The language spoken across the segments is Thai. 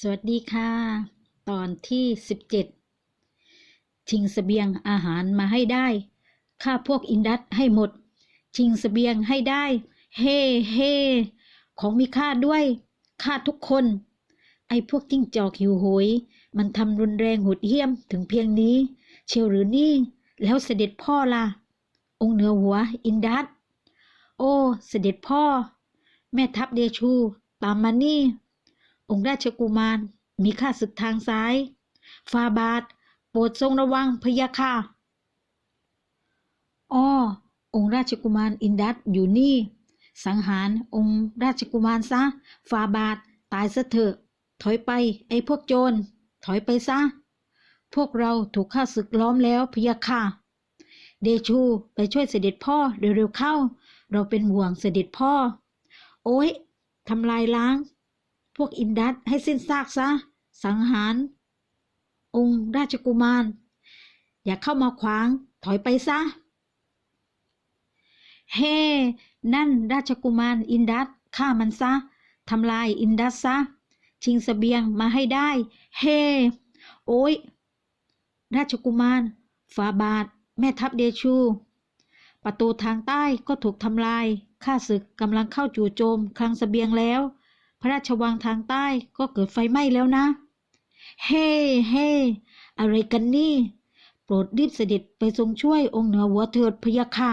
สวัสดีค่ะ ตอนที่17ชิงเสบียงอาหารมาให้ได้ข้าพวกอินดัสให้หมด ชิงเสบียงให้ได้ เฮ่เฮ่ของมีค่าด้วยค่าทุกคน ไอ้พวกจิ้งจอกหิวโหย มันทำรุนแรงหดเหี้ยมถึงเพียงนี้ เชียวหรือนี่ แล้วเสด็จพ่อล่ะ องค์เหนือหัวอินดัสโอ้ เสด็จพ่อ แม่ทัพเดชู ตามมานี่ องค์ราชกุมาร มีข้าศึกทางซ้าย ฟาบาท โปรดทรงระวังพยะค่ะอ้อองค์ราชกุมารอินดัสอยู่นี่ สังหารองค์ราชกุมารซะ ฟาบาท ตายซะเถอะ ถอยไป ไอ้พวกโจร ถอยไปซะ พวกเราถูกข้าศึกล้อมแล้วพยะค่ะ เดชูไปช่วยเสด็จพ่อเร็วๆเข้า เราเป็นห่วงเสด็จพ่อ โอ้ยทำลายล้าง พวกอินดัสให้สิ้นซากซะ สังหาร องค์ราชกุมาร อย่าเข้ามาขวาง ถอยไปซะ เฮ้นั่นราชกุมารอินดัสฆ่ามันซะทำลายอินดัสซะ ชิงเสบียงมาให้ได้ เฮ้โอ้ย ราชกุมารฝาบาท แม่ทัพเดชู ประตูทางใต้ก็ถูกทำลายข้าศึกกำลังเข้าจู่โจมคลังเสบียงแล้ว พระราชวังทางใต้ก็เกิดไฟไหม้แล้วนะ เฮ้เฮ้อะไรกันนี่ โปรดรีบเสด็จไปทรงช่วยองค์เหนือหัวเถิดพยะค่ะ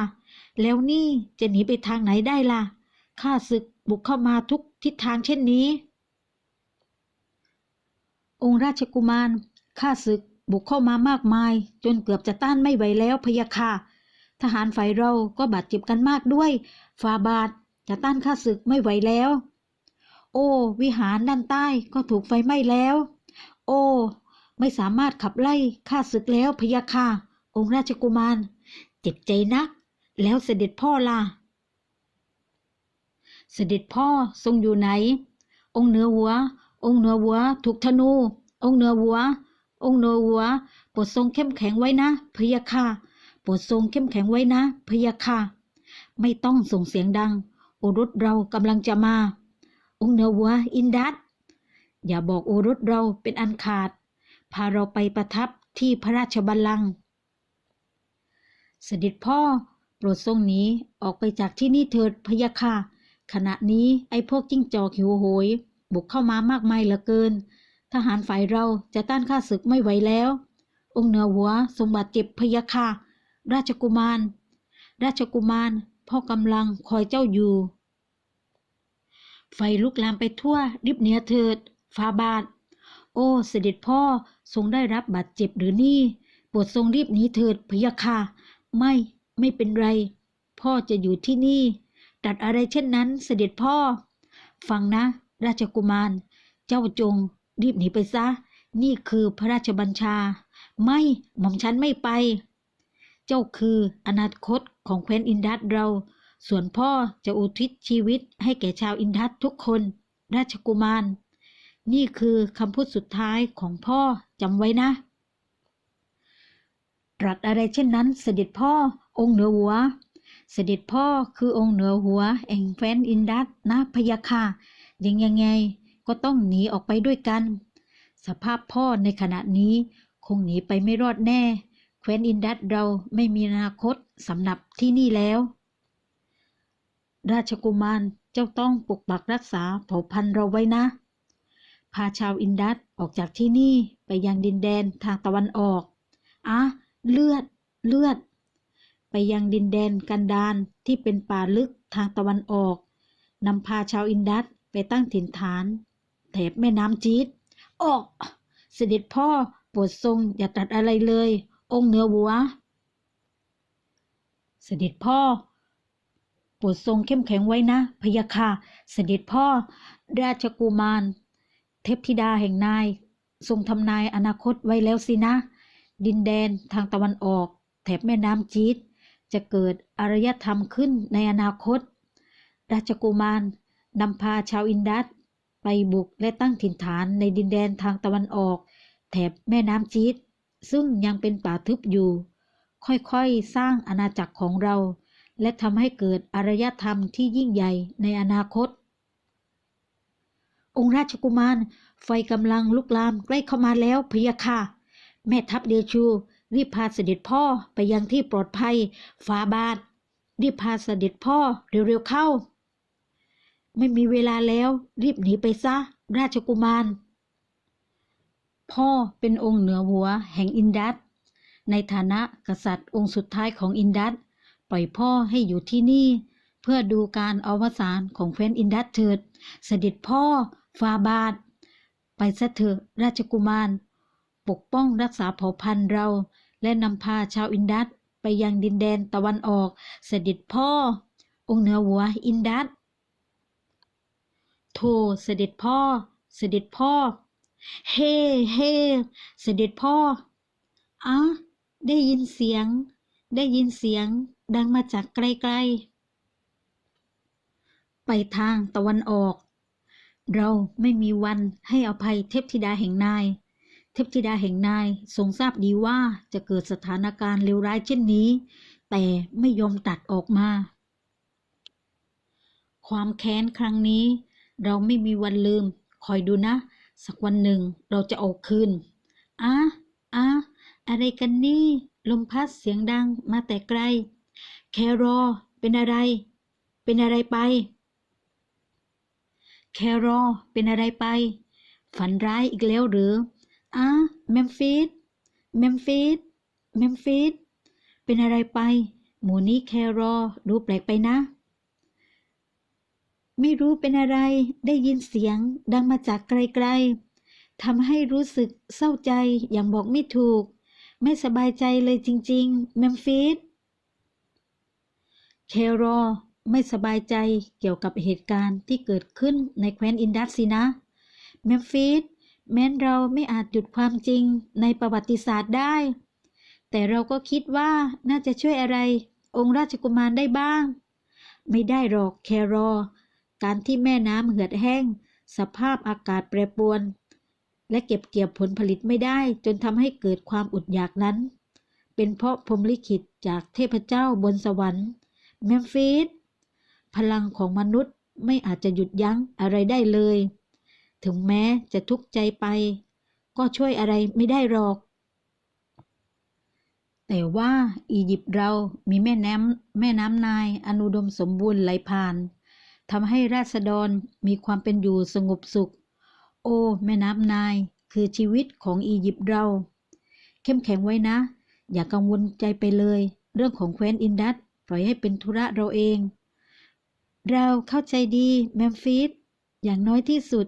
แล้วนี่จะหนีไปทางไหนได้ล่ะ ข้าศึกบุกเข้ามาทุกทิศทางเช่นนี้ องค์ราชกุมาร ข้าศึกบุกเข้ามามากมาย จนเกือบจะต้านไม่ไหวแล้วพยะค่ะ ทหารฝ่ายเราก็บาดเจ็บกันมากด้วยฟาบาทจะต้านข้าศึกไม่ไหวแล้ว โอ้ วิหารด้านใต้ก็ถูกไฟไหม้แล้ว โอ้ ไม่สามารถขับไล่ข้าศึกแล้วพยะค่ะ องค์ราชกุมาร เจ็บใจนัก แล้วเสด็จพ่อล่ะ เสด็จพ่อทรงอยู่ไหน องค์เหนือหัว องค์เหนือหัว ถูกธนู องค์เหนือหัว องค์เหนือหัวโปรดทรงเข้มแข็งไว้นะพยะค่ะโปรดทรงเข้มแข็งไว้นะพยะค่ะ ไม่ต้องส่งเสียงดัง โอรสเรากำลังจะมา องค์เหนือหัวอินดัสอย่าบอกโอรสเราเป็นอันขาด พาเราไปประทับที่พระราชบัลลังก์เสด็จพ่อโปรดทรงหนีออกไปจากที่นี่เถิดพยะค่ะ ขณะนี้ไอ้พวกจิ้งจอกหิวโหย บุกเข้ามามากมายเหลือเกิน ทหารฝ่ายเราจะต้านข้าศึกไม่ไหวแล้ว องค์เหนือหัวทรงบาดเจ็บพยะค่ะ ราชกุมาร ราชกุมาร พ่อกำลังคอยเจ้าอยู่ ไฟลุกลามไปทั่วริบเหนียเถิดฟาบาท โอ้ เสด็จพ่อทรงได้รับบาดเจ็บหรือนี่โปรดทรงรีบหนีเถิดพยะค่ะไม่ไม่เป็นไร พ่อจะอยู่ที่นี่ ตัดอะไรเช่นนั้นเสด็จพ่อ ฟังนะ ราชกุมาร เจ้าจง รีบหนีไปซะ นี่คือพระราชบัญชา ไม่หม่อมฉันไม่ไป เจ้าคืออนาคตของแคว้นอินดัสเรา ส่วนพ่อจะอุทิศชีวิตให้แก่ชาวอินดัสทุกคน ราชกุมาร นี่คือคำพูดสุดท้ายของพ่อจำไว้นะตรัสอะไรเช่นนั้น เสด็จพ่อองค์เหนือหัว เสด็จพ่อคือองค์เหนือหัวแห่งแฟนอินดัสนะพยะค่ะยังยังไงก็ต้องหนีออกไปด้วยกัน สภาพพ่อในขณะนี้คงหนีไปไม่รอดแน่ แคว้นอินดัสเราไม่มีอนาคตสำหรับที่นี่แล้ว ราชกุมารเจ้าต้องปกปักรักษาเผ่าพันธุ์เราไว้นะ พาชาวอินดัสออกจากที่นี่ไปยังดินแดนทางตะวันออกอะเลือด เลือด ไปยังดินแดนกันดานที่เป็นป่าลึกทางตะวันออกนำพาชาวอินดัสไปตั้งถิ่นฐาน แถบแม่น้ำจีดออก เสด็จพ่อโปรดทรงอย่าตัดอะไรเลย องค์เนื้อหัว เสด็จพ่อ โปรดทรงเข้มแข็งไว้นะพยะค่ะเสด็จพ่อ ราชกุมาร เทพธิดาแห่งนาย ทรงทำนายอนาคตไว้แล้วสินะ ดินแดนทางตะวันออก แถบแม่น้ำจีดจะเกิดอารยธรรมขึ้นในอนาคต ราชกุมารนำพาชาวอินดัส ไปบุกและตั้งถิ่นฐานในดินแดนทางตะวันออก แถบแม่น้ำจีดซึ่งยังเป็นป่าทึบอยู่ ค่อยๆ สร้างอาณาจักรของเรา และทำให้เกิดอารยธรรมที่ยิ่งใหญ่ในอนาคต องค์ราชกุมาร ไฟกำลังลุกลามใกล้เข้ามาแล้วพยะค่ะ แม่ทัพเดชู รีบพาเสด็จพ่อไปยังที่ปลอดภัยฟ้าบาท รีบพาเสด็จพ่อเร็วๆเข้า ไม่มีเวลาแล้วรีบหนีไปซะ ราชกุมาร พ่อเป็นองค์เหนือหัวแห่งอินดัสในฐานะกษัตริย์องค์สุดท้ายของอินดัส ปล่อยพ่อให้อยู่ที่นี่ เพื่อดูการอวสานของแคว้นอินดัสเถิด เสด็จพ่อฟาบาท ไปซะเถอะราชกุมาร ปกป้องรักษาเผ่าพันธุ์เรา และนำพาชาวอินดัสไปยังดินแดนตะวันออก เสด็จพ่อ องค์เหนือหัวอินดัสโธ่เสด็จพ่อ เสด็จพ่อ เฮ่เฮ่เสด็จพ่ออะได้ยินเสียง ได้ยินเสียงดังมาจากไกลๆไปทางตะวันออก เราไม่มีวันให้อภัยเทพธิดาแห่งนาย เทพธิดาแห่งนายทรงทราบดีว่าจะเกิดสถานการณ์เลวร้ายเช่นนี้ แต่ไม่ยอมตัดออกมา ความแค้นครั้งนี้ เราไม่มีวันลืม คอยดูนะ สักวันหนึ่งเราจะเอาคืนอะอะอะไรกันนี่ ลมพัดเสียงดังมาแต่ไกล แครอ เป็นอะไร เป็นอะไรไป แครอ เป็นอะไรไป ฝันร้ายอีกแล้วหรืออะเมมฟิส เมมฟิส เมมฟิส เป็นอะไรไป หมูนี้แครอดูแปลกไปนะ ไม่รู้เป็นอะไร ได้ยินเสียงดังมาจากไกลๆทำให้รู้สึกเศร้าใจอย่างบอกไม่ถูก ไม่สบายใจเลยจริง ๆ เมมฟิส เคโรไม่สบายใจเกี่ยวกับเหตุการณ์ที่เกิดขึ้นในแคว้นอินดัสสินะ เมมฟิส แม้นเราไม่อาจหยุดความจริงในประวัติศาสตร์ได้ แต่เราก็คิดว่าน่าจะช่วยอะไร องค์ราชกุมารได้บ้าง ไม่ได้หรอกแคโรการที่แม่น้ำเหือดแห้ง สภาพอากาศแปรปรวน และเก็บเกี่ยวผลผลิตไม่ได้ จนทำให้เกิดความอดอยากนั้น เป็นเพราะพรหมลิขิตจากเทพเจ้าบนสวรรค์เมมฟิสพลังของมนุษย์ไม่อาจจะหยุดยั้งอะไรได้เลย ถึงแม้จะทุกข์ใจไป ก็ช่วยอะไรไม่ได้หรอก แต่ว่าอียิปต์เรามีแม่น้ำแม่น้ำนายอนุดมสมบูรณ์ไหลผ่านทำให้ราษฎรมีความเป็นอยู่สงบสุข โอ้แม่น้ำนาย คือชีวิตของอียิปต์เรา เข้มแข็งไว้นะ อย่ากังวลใจไปเลย เรื่องของแคว้นอินดัสปล่อยให้เป็นธุระเราเอง เราเข้าใจดีแมมฟิสอย่างน้อยที่สุด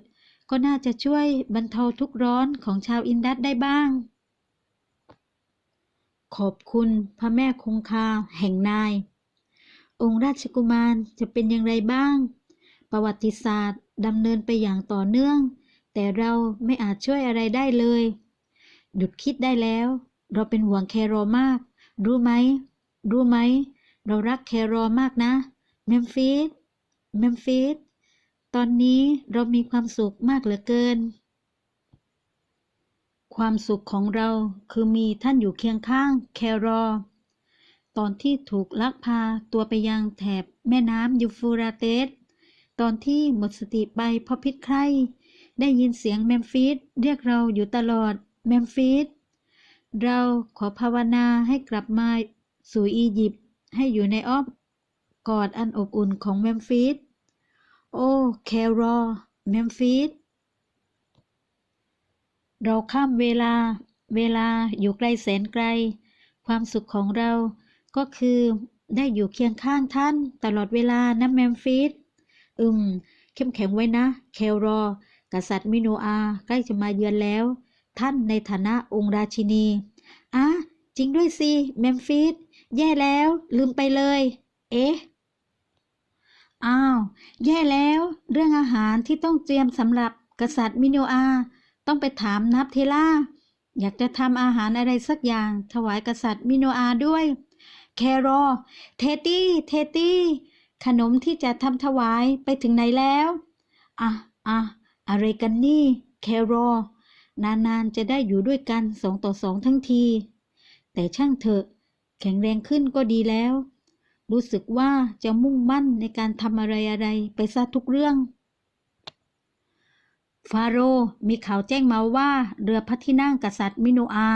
ก็น่าจะช่วยบรรเทาทุกข์ร้อนของชาวอินดัสได้บ้าง ขอบคุณพระแม่คงคาแห่งนาย องค์ราชกุมารจะเป็นอย่างไรบ้าง ประวัติศาสตร์ดำเนินไปอย่างต่อเนื่อง แต่เราไม่อาจช่วยอะไรได้เลย หยุดคิดได้แล้ว เราเป็นห่วงแครอมาก รู้ไหม รู้ไหม เรารักแครอมากนะ เมมฟิส เมมฟิส ตอนนี้เรามีความสุขมากเหลือเกิน ความสุขของเราคือมีท่านอยู่เคียงข้างแครอตอนที่ถูกลักพาตัวไปยังแถบแม่น้ำยูฟูราเตส ตอนที่หมดสติไปเพราะพิษไข้ ได้ยินเสียงเมมฟิสเรียกเราอยู่ตลอด เมมฟิส เราขอภาวนาให้กลับมาสู่อียิปต์ให้อยู่ในอ้อมกอดอันอบอุ่นของเมมฟิส โอ้แครอเมมฟิส เราข้ามเวลา เวลาอยู่ไกลแสนไกล ความสุขของเราก็คือได้อยู่เคียงข้างท่านตลอดเวลานะเมมฟิส อืม เข้มแข็งไว้นะ แครอ กษัตริย์มิโนอาใกล้จะมาเยือนแล้ว ท่านในฐานะองค์ราชินีอะจริงด้วยสิเมมฟิสแย่แล้ว ลืมไปเลย เอ๊ะอ้าว แย่แล้ว เรื่องอาหารที่ต้องเตรียมสำหรับกษัตริย์มิโนอา ต้องไปถามนับเทล่า อยากจะทำอาหารอะไรสักอย่าง ถวายกษัตริย์มิโนอาด้วย แครอ เทตี้ เทตี้ ขนมที่จะทำถวายไปถึงไหนแล้ว อะ อะ อะไรกันนี่แครอ นานๆจะได้อยู่ด้วยกันสองต่อสองทั้งที แต่ช่างเถอะ แข็งแรงขึ้นก็ดีแล้ว รู้สึกว่าจะมุ่งมั่นในการทำอะไรอะไรไปซะทุกเรื่อง ฟาโรมีข่าวแจ้งมาว่าเรือพระที่นั่งกษัตริย์มิโนอา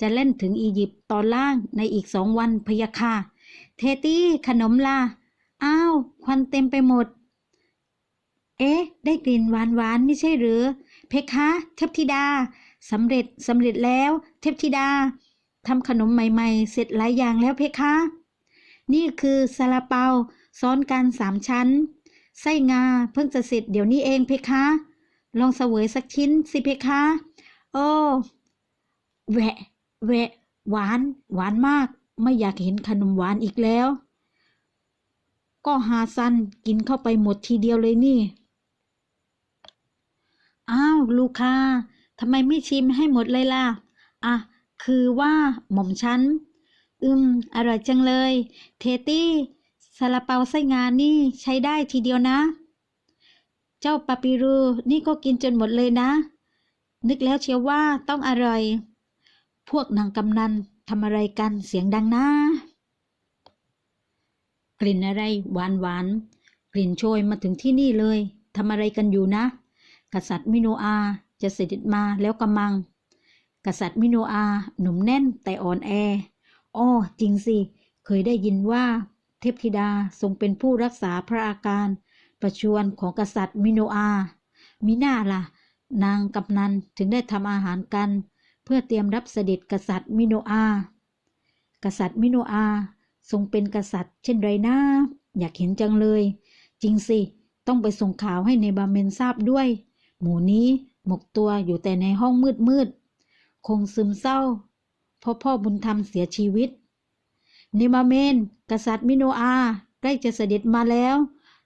จะเล่นถึงอียิปต์ตอนล่างในอีกสองวันพยะค่ะ เทตี้ขนมล่ะอ้าว ควันเต็มไปหมด เอ๊ะ ได้กลิ่นหวานหวานไม่ใช่หรือ เพคะ เทพธิดาสำเร็จสำเร็จแล้ว เทพธิดาทำขนมใหม่ ๆ เสร็จหลายอย่างแล้วเพคะ นี่คือซาลาเปาซ้อนกันสามชั้น ไส้งาเพิ่งจะเสร็จเดี๋ยวนี้เองเพคะ ลองเสวยสักชิ้นสิเพคะ โอ้แหวะแหวะหวาน หวานมาก ไม่อยากเห็นขนมหวานอีกแล้ว ก็ฮาซันกินเข้าไปหมดทีเดียวเลยนี่ อ้าวลูกค้าทำไมไม่ชิมให้หมดเลยล่ะ อะ คือว่าหม่อมฉัน อืม อร่อยจังเลย เทตี้ซาลาเปาไส้งานนี่ใช้ได้ทีเดียวนะ เจ้าปาปิรูนี่ก็กินจนหมดเลยนะ นึกแล้วเชียวว่าต้องอร่อย พวกนางกำนันทำอะไรกันเสียงดังนะกลิ่นอะไรหวานหวานกลิ่นโชยมาถึงที่นี่เลยทำอะไรกันอยู่นะ กษัตริย์มิโนอาจะเสด็จมาแล้วกำมัง กษัตริย์มิโนอาหนุ่มแน่นแต่อ่อนแอ อ้อจริงสิ เคยได้ยินว่า เทพธิดาทรงเป็นผู้รักษาพระอาการ ประชวรของกษัตริย์มิโนอา มิน่าล่ะ นางกำนันถึงได้ทำอาหารกัน เพื่อเตรียมรับเสด็จกษัตริย์มิโนอา กษัตริย์มิโนอาทรงเป็นกษัตริย์เช่นไรนะอยากเห็นจังเลย จริงสิ ต้องไปส่งข่าวให้ในบาเมนทราบด้วย หมูนี้หมกตัวอยู่แต่ในห้องมืดมืดๆคงซึมเศร้า เพราะพ่อบุญธรรมเสียชีวิตเนบาเมน กษัตริย์มิโนอาใกล้จะเสด็จมาแล้ว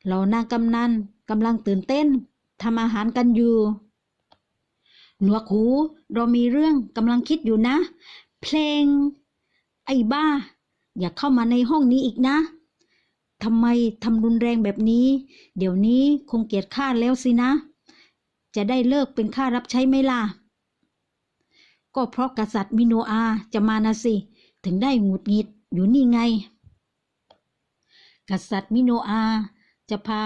เหล่านางกำนันกำลังตื่นเต้นทำอาหารกันอยู่ หนวกหูเรามีเรื่องกำลังคิดอยู่นะ เพลง ไอ้บ้า อย่าเข้ามาในห้องนี้อีกนะทำไมทำรุนแรงแบบนี้ เดี๋ยวนี้คงเกลียดข้าแล้วสินะ จะได้เลิกเป็นข้ารับใช้ไหมล่ะ ก็เพราะกษัตริย์มิโนอาจะมานะสิ ถึงได้หงุดหงิดอยู่นี่ไง กษัตริย์มิโนอาจะพา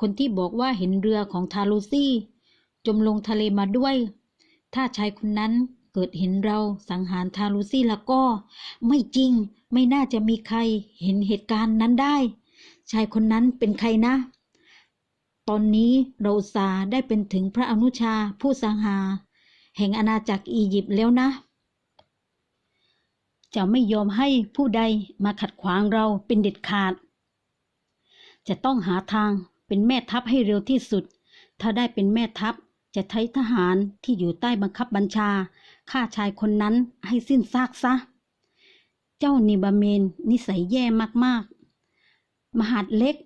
คนที่บอกว่าเห็นเรือของทาลูซี่ จมลงทะเลมาด้วย ถ้าชายคนนั้นเกิดเห็นเราสังหารทาลูซี่แล้วก็ ไม่จริงไม่น่าจะมีใครเห็นเหตุการณ์นั้นได้ ชายคนนั้นเป็นใครนะ ตอนนี้เราสาได้เป็นถึงพระอนุชาผู้สังหา แห่งอาณาจักรอียิปต์แล้วนะ จะไม่ยอมให้ผู้ใดมาขัดขวางเราเป็นเด็ดขาด จะต้องหาทางเป็นแม่ทัพให้เร็วที่สุด ถ้าได้เป็นแม่ทัพจะใช้ทหารที่อยู่ใต้บังคับบัญชาฆ่าชายคนนั้นให้สิ้นซากซะ เจ้านิบาเมนนิสัยแย่มากๆ มหาดเล็ก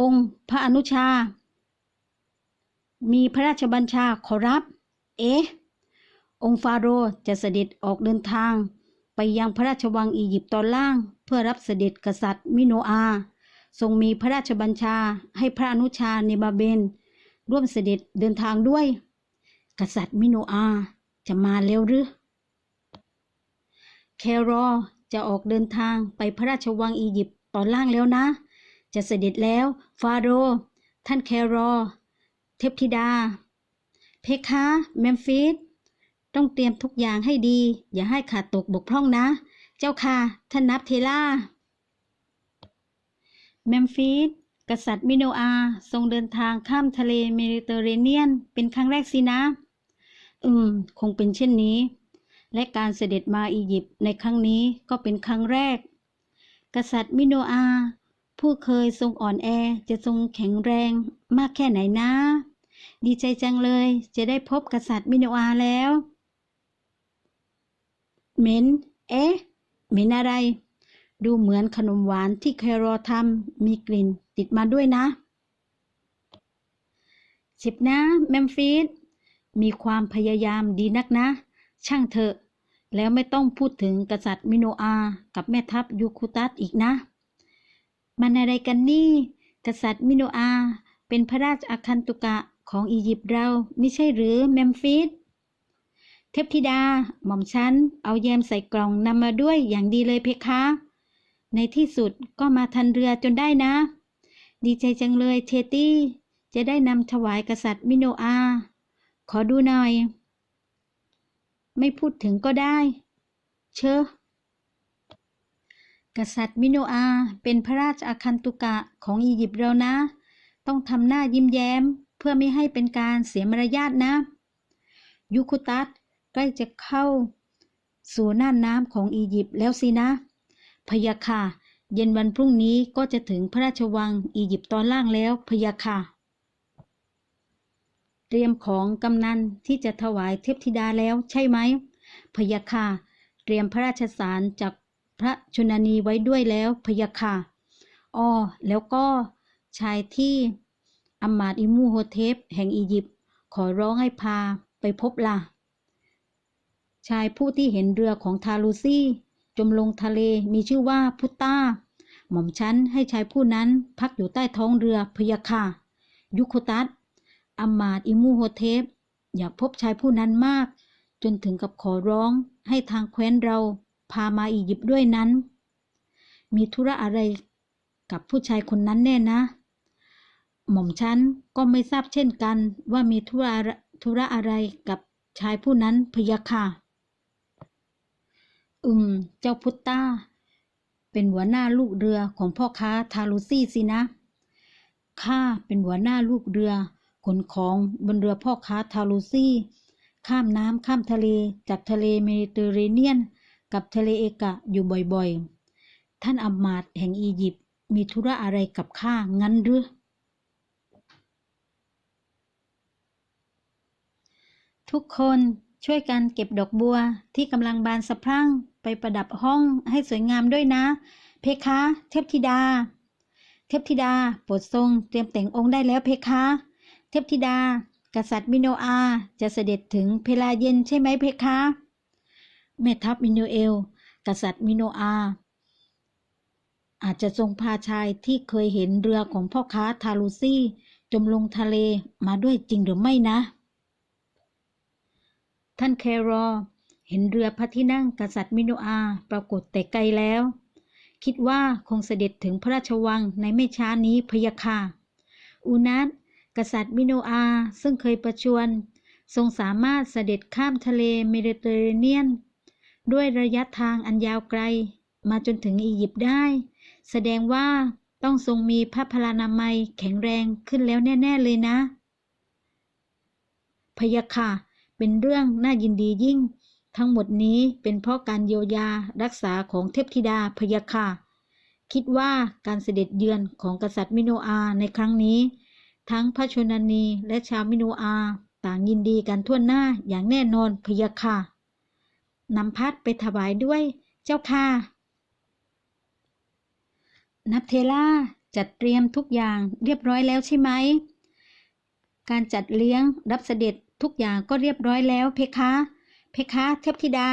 องค์พระอนุชา มีพระราชบัญชาขอรับ เอ๊ะ องค์ฟาโรห์จะเสด็จออกเดินทาง ไปยังพระราชวังอียิปต์ตอนล่าง เพื่อรับเสด็จกษัตริย์มิโนอา ทรงมีพระราชบัญชาให้พระอนุชาเนบาเบน ร่วมเสด็จเดินทางด้วย กษัตริย์มิโนอาจะมาเร็วหรือแครอจะออกเดินทางไปพระราชวังอียิปต์ตอนล่างแล้วนะ จะเสด็จแล้ว ฟาโร ท่านแครอ เทพธิดา เพคะเมมฟิสต้องเตรียมทุกอย่างให้ดี อย่าให้ขาดตกบกพร่องนะ เจ้าค่ะ ท่านนับเทล่า เมมฟิสกษัตริย์มิโนอาทรงเดินทางข้ามทะเลเมดิเตอร์เรเนียน เป็นครั้งแรกสินะ อืม คงเป็นเช่นนี้ และการเสด็จมาอียิปต์ในครั้งนี้ก็เป็นครั้งแรก กษัตริย์มิโนอา ผู้เคยทรงอ่อนแอจะทรงแข็งแรงมากแค่ไหนนะ ดีใจจังเลยจะได้พบกษัตริย์มิโนอาแล้วเหม็นเอ๊ะเหม็นอะไร ดูเหมือนขนมหวานที่แครอทำมีกลิ่นติดมาด้วยนะสิบนะเมมฟิสมีความพยายามดีนักนะ ช่างเถอะ แล้วไม่ต้องพูดถึงกษัตริย์มิโนอา กับแม่ทัพยูคุตัสอีกนะ มันอะไรกันนี่ กษัตริย์มิโนอา เป็นพระราชอาคันตุกะของอียิปต์เรา ไม่ใช่หรือเมมฟิสเทพธิดา หม่อมฉัน เอาแยมใส่กล่องนำมาด้วยอย่างดีเลยเพคะ ในที่สุดก็มาทันเรือจนได้นะ ดีใจจังเลยเทตี้ จะได้นำถวายกษัตริย์มิโนอา ขอดูหน่อย ไม่พูดถึงก็ได้ เชอะ กษัตริย์มิโนอาเป็นพระราชอาคันตุกะของอียิปต์เรานะ ต้องทำหน้ายิ้มแย้มเพื่อไม่ให้เป็นการเสียมารยาทนะ ยุคุตัสใกล้จะเข้า สู่น่านน้ำของอียิปต์แล้วสินะ พยาค่ะ เย็นวันพรุ่งนี้ก็จะถึงพระราชวังอียิปต์ตอนล่างแล้วพยาค่ะ เตรียมของกำนันที่จะถวายเทพธิดาแล้วใช่ไหมพยาค่ะ เตรียมพระราชสารจาก พระชนนีไว้ด้วยแล้วพยาค่ะอ้อแล้วก็ชายที่อัมมาดอิมูโฮเทปแห่งอียิปต์ขอร้องให้พาไปพบล่ะ ชายผู้ที่เห็นเรือของทาลูซี่ จมลงทะเลมีชื่อว่าพุตตาหม่อมชั้นให้ชายผู้นั้นพักอยู่ใต้ท้องเรือพยาค่ะ ยุคตัสอัมมาดอิมูโฮเทปอยากพบชายผู้นั้นมาก จนถึงกับขอร้องให้ทางแคว้นเรา พามาอียิปต์ด้วยนั้น มีธุระอะไรกับผู้ชายคนนั้นแน่นะ หม่อมฉันก็ไม่ทราบเช่นกันว่ามีธุระธุระอะไรกับชายผู้นั้นพยาค่ะอืม เจ้าพุตตาเป็นหัวหน้าลูกเรือของพ่อค้าทาลูซี่สินะ ข้าเป็นหัวหน้าลูกเรือ ขนของบนเรือพ่อค้าทาลูซี่ ข้ามน้ำข้ามทะเลจากทะเลเมดิเตอร์เรเนียน กับทะเลเอกะอยู่บ่อยๆ ท่านอัมมาดแห่งอียิปต์มีธุระอะไรกับข้างั้นหรือ ทุกคนช่วยกันเก็บดอกบัวที่กำลังบานสะพรั่งไปประดับห้องให้สวยงามด้วยนะ เพคะ เทพธิดา เทพธิดาโปรดทรงเตรียมแต่งองค์ได้แล้วเพคะ เทพธิดา กษัตริย์มิโนอาจะเสด็จถึงเพลาเย็นใช่ไหมเพคะ แม่ทัพมิโนเอล กษัตริย์มิโนอา อาจจะทรงพาชายที่เคยเห็นเรือของพ่อค้าทาลูซี่จมลงทะเลมาด้วยจริงหรือไม่นะ ท่านแครอเห็นเรือพระที่นั่งกษัตริย์มิโนอาปรากฏแต่ไกลแล้ว คิดว่าคงเสด็จถึงพระราชวังในไม่ช้านี้พยะค่ะอูนัสกษัตริย์มิโนอาซึ่งเคยประชวรทรงสามารถเสด็จข้ามทะเลเมดิเตอร์เรเนียน ด้วยระยะทางอันยาวไกล มาจนถึงอียิปต์ได้ แสดงว่าต้องทรงมีพระพลานามัยแข็งแรงขึ้นแล้วแน่ ๆ เลยนะ พยะค่ะ เป็นเรื่องน่ายินดียิ่ง ทั้งหมดนี้เป็นเพราะการเยียวยารักษาของเทพธิดาพยะค่ะ คิดว่าการเสด็จเยือนของกษัตริย์มิโนอาในครั้งนี้ ทั้งพระชนนีและชาวมิโนอา ต่างยินดีกันทั่วหน้าอย่างแน่นอนพยะค่ะ นำพัดไปถวายด้วยเจ้าค่ะ นับเทล่าจัดเตรียมทุกอย่างเรียบร้อยแล้วใช่ไหม การจัดเลี้ยงรับเสด็จทุกอย่างก็เรียบร้อยแล้วเพคะ เพคะเทพธิดา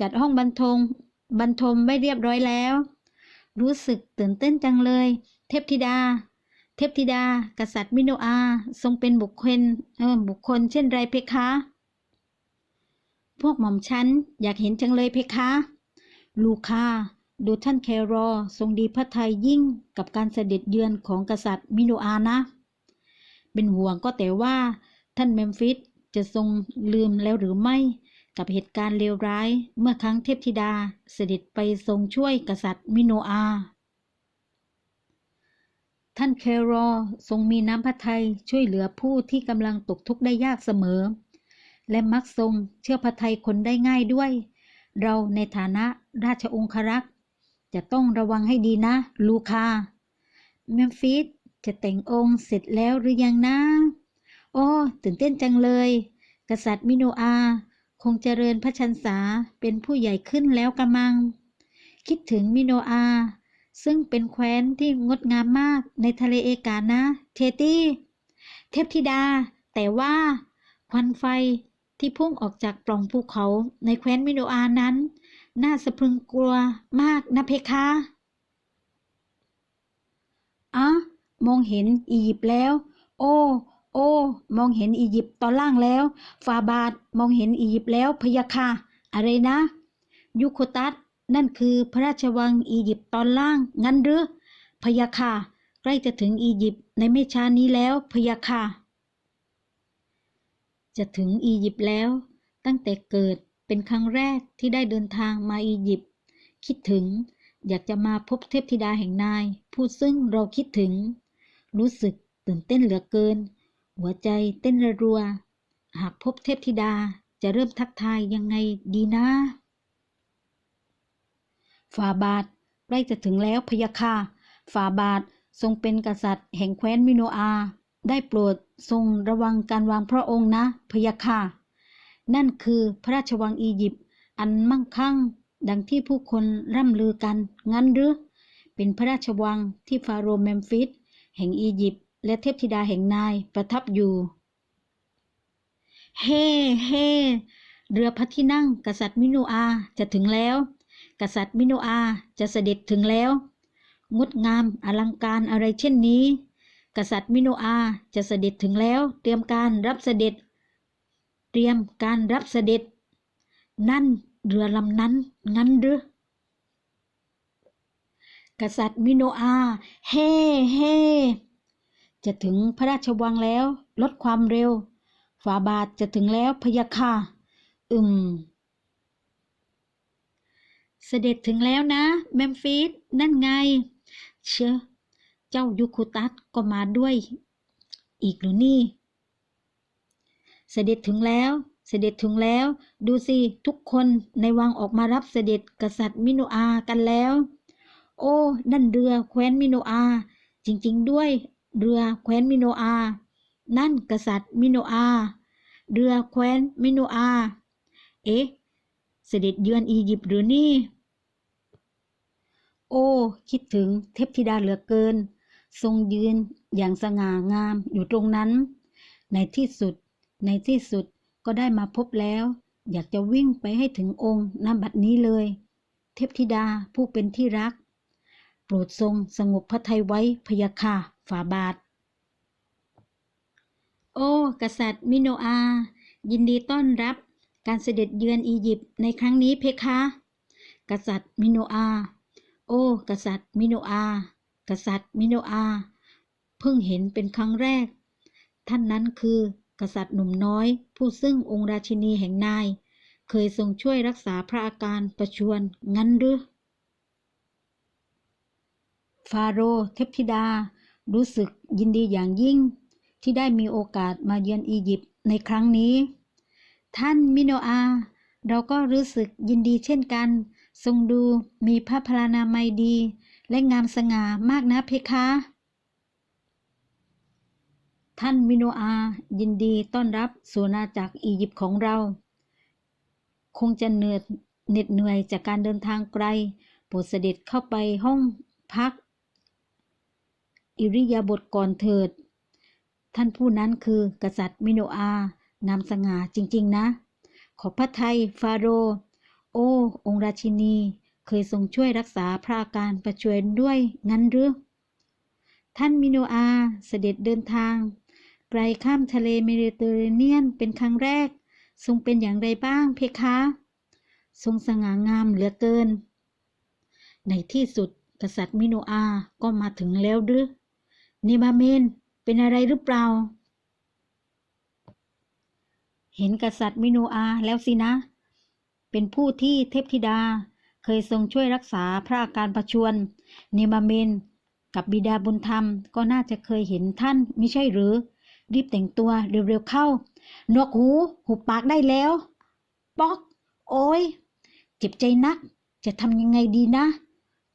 จัดห้องบรรทมบรรทมไว้เรียบร้อยแล้ว รู้สึกตื่นเต้นจังเลย เทพธิดา เทพธิดา กษัตริย์มิโนอา ทรงเป็นบุคคลเออบุคคลเช่นไรเพคะ พวกหม่อมฉันอยากเห็นจังเลยเพคะ ลูคาดูท่านแครอทรงดีพระทัยยิ่งกับการเสด็จเยือนของกษัตริย์มิโนอานะ เป็นห่วงก็แต่ว่า ท่านเมมฟิสจะทรงลืมแล้วหรือไม่ กับเหตุการณ์เลวร้ายเมื่อครั้งเทพธิดาเสด็จไปทรงช่วยกษัตริย์มิโนอา ท่านแครอทรงมีน้ำพระทัยช่วยเหลือผู้ที่กำลังตกทุกข์ได้ยากเสมอ และมักทรงเชื่อพระทัยคนได้ง่ายด้วย เราในฐานะราชองครักษ์จะต้องระวังให้ดีนะ ลูคาเมมฟิสจะแต่งองค์เสร็จแล้วหรือยังนะโอ้ตื่นเต้นจังเลย กษัตริย์มิโนอา คงเจริญพระชันษาเป็นผู้ใหญ่ขึ้นแล้วกระมัง คิดถึงมิโนอา ซึ่งเป็นแคว้นที่งดงามมากในทะเลเอกานะ เทตี้ เทพธิดา แต่ว่า ควันไฟ ที่พุ่งออกจากปล่องภูเขาในแคว้นมิโนอานั้น น่าสะพรึงกลัวมากนะเพคะอะมองเห็นอียิปต์แล้ว โอ้โอ้ มองเห็นอียิปต์ตอนล่างแล้ว ฟาบาทมองเห็นอียิปต์แล้วพยะค่ะอะไรนะ ยุโคตัสนั่นคือพระราชวังอียิปต์ตอนล่าง งั้นหรือพยะค่ะใกล้จะถึงอียิปต์ในไม่ช้านี้แล้วพยะค่ะ จะถึงอียิปต์แล้ว ตั้งแต่เกิดเป็นครั้งแรกที่ได้เดินทางมาอียิปต์คิดถึงอยากจะมาพบเทพธิดาแห่งนาย ผู้ซึ่งเราคิดถึง รู้สึกตื่นเต้นเหลือเกิน หัวใจเต้นระรัว หากพบเทพธิดาจะเริ่มทักทายยังไงดีนะฝ่าบาทใกล้จะถึงแล้วพยะค่ะฝ่าบาททรงเป็นกษัตริย์แห่งแคว้นมิโนอา ได้โปรด ทรงระวังการวางพระองค์นะพยะค่ะนั่นคือพระราชวังอียิปต์อันมั่งคั่ง ดังที่ผู้คนร่ำลือกัน งั้นหรือ เป็นพระราชวังที่ฟาโรห์เมมฟิส แห่งอียิปต์และเทพธิดาแห่งนายประทับอยู่ เฮ่เฮ่เรือพระที่นั่งกษัตริย์มิโนอาจะถึงแล้ว กษัตริย์มิโนอาจะเสด็จถึงแล้ว งดงามอลังการอะไรเช่นนี้ กษัตริย์มิโนอาจะเสด็จถึงแล้ว เตรียมการรับเสด็จ เตรียมการรับเสด็จ นั่นเรือลำนั้น งั้นหรือกษัตริย์มิโนอาเฮ่เฮ่จะถึงพระราชวังแล้ว ลดความเร็วฝาบาทจะถึงแล้วพยะค่ะอืม เสด็จถึงแล้วนะแมมฟิสนั่นไง เชื่อ เจ้ายูคุตัสก็มาด้วย อีกหรือนี่ เสด็จถึงแล้ว เสด็จถึงแล้ว ดูสิทุกคนในวังออกมารับเสด็จกษัตริย์มิโนอากันแล้ว โอ้นั่นเรือแคว้นมิโนอา จริงๆด้วย เรือแคว้นมิโนอา นั่นกษัตริย์มิโนอา เรือแคว้นมิโนอา เอ๊ะเสด็จเยือนอียิปต์หรือนี่ โอ้ คิดถึงเทพธิดาเหลือเกิน ทรงยืนอย่างสง่างามอยู่ตรงนั้น ในที่สุด ในที่สุดก็ได้มาพบแล้ว อยากจะวิ่งไปให้ถึงองค์ณบัดนี้เลย เทพธิดาผู้เป็นที่รัก โปรดทรงสงบพระทัยไว้พยาค่ะฝาบาท โอ้ กษัตริย์มิโนอา ยินดีต้อนรับการเสด็จเยือนอียิปต์ในครั้งนี้เพคะ กษัตริย์มิโนอา โอ้ กษัตริย์มิโนอา กษัตริย์มิโนอาเพิ่งเห็นเป็นครั้งแรก ท่านนั้นคือกษัตริย์หนุ่มน้อย ผู้ซึ่งองค์ราชินีแห่งนาย เคยทรงช่วยรักษาพระอาการประชวรงั้นหรือ ฟาโรห์เทพธิดา รู้สึกยินดีอย่างยิ่ง ที่ได้มีโอกาสมาเยือนอียิปต์ในครั้งนี้ ท่านมิโนอา เราก็รู้สึกยินดีเช่นกัน ทรงดูมีพระพลานามัยดี และงามสง่ามากนะเพคะ ท่านมิโนอายินดีต้อนรับสู่อาณาจักอียิปต์ของเรา คงจะเหนื่อยเหน็ดเหนื่อยจากการเดินทางไกลโปรดเสด็จเข้าไปห้องพัก อิริยาบถก่อนเถิด ท่านผู้นั้นคือกษัตริย์มิโนอางามสง่าจริง ๆ นะ ขอพระไทยฟาโร โอ องราชินี เคยทรงช่วยรักษาพระอาการประชวรด้วยงั้นหรือ ท่านมิโนอาเสด็จเดินทาง ไกลข้ามทะเลเมดิเตอร์เรเนียนเป็นครั้งแรก ทรงเป็นอย่างไรบ้างเพคะ ทรงสง่างามเหลือเกิน ในที่สุดกษัตริย์มิโนอาก็มาถึงแล้วหรือนิบาเมนเป็นอะไรหรือเปล่า เห็นกษัตริย์มิโนอาแล้วสินะ เป็นผู้ที่เทพธิดา เคยทรงช่วยรักษาพระอาการประชวรเนบาเมน กับบิดาบุญธรรม ก็น่าจะเคยเห็นท่านไม่ใช่หรือ รีบแต่งตัวเร็วๆเข้าหนวกหู หุบปากได้แล้ว ป๊อก โอ้ย เจ็บใจนัก จะทำยังไงดีนะ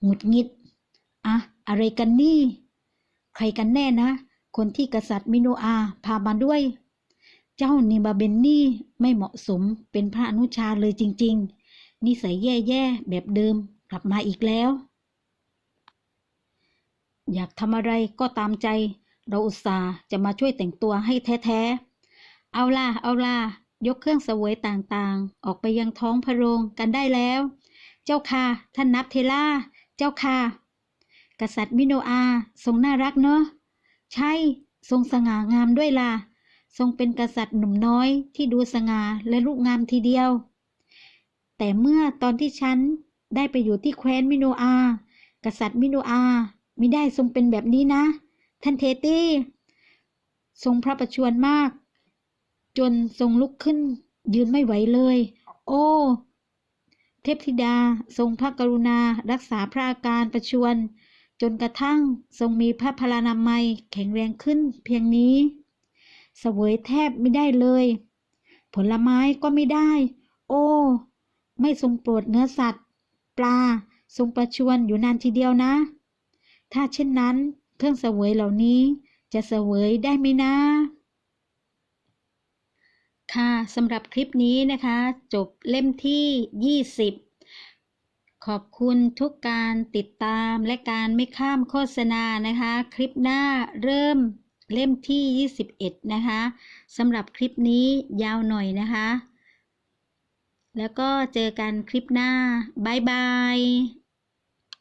หงุดหงิด อะอะไรกันนี่ ใครกันแน่นะ คนที่กษัตริย์มิโนอาพามาด้วย เจ้านิบาเบนนี่ไม่เหมาะสมเป็นพระอนุชาเลยจริง ๆ นิสัยแย่ๆแบบเดิมกลับมาอีกแล้ว อยากทำอะไรก็ตามใจ เราอุตส่าห์จะมาช่วยแต่งตัวให้แท้ๆ เอาล่ะเอาล่ะยกเครื่องเสวยต่างๆ ออกไปยังท้องพระโรงกันได้แล้ว เจ้าค่ะ ท่านนับเทล่า เจ้าค่ะ กษัตริย์มิโนอาทรงน่ารักเนอะ ใช่ ทรงสง่างามด้วยล่ะ ทรงเป็นกษัตริย์หนุ่มน้อยที่ดูสง่าและรูปงามทีเดียว แต่เมื่อตอนที่ฉันได้ไปอยู่ที่แคว้นมิโนอา กษัตริย์มิโนอาไม่ได้ทรงเป็นแบบนี้นะ ท่านเทตี้ ทรงพระประชวรมาก จนทรงลุกขึ้น ยืนไม่ไหวเลย โอ้ เทพธิดาทรงพระกรุณารักษาพระอาการประชวร จนกระทั่งทรงมีพระพลานามัยแข็งแรงขึ้นเพียงนี้เสวยแทบไม่ได้เลย ผลไม้ก็ไม่ได้ โอ้ ไม่ทรงโปรดเนื้อสัตว์ ปลาทรงประชวรอยู่นานทีเดียวนะ ถ้าเช่นนั้น เครื่องเสวยเหล่านี้จะเสวยได้ไหมนะ ค่ะสำหรับคลิปนี้นะคะ จบเล่มที่ 20 ขอบคุณทุกการติดตามและการไม่ข้ามโฆษณานะคะ คลิปหน้าเริ่มเล่มที่ 21 นะคะสำหรับคลิปนี้ยาวหน่อยนะคะ แล้วก็เจอกันคลิปหน้า บ๊ายบาย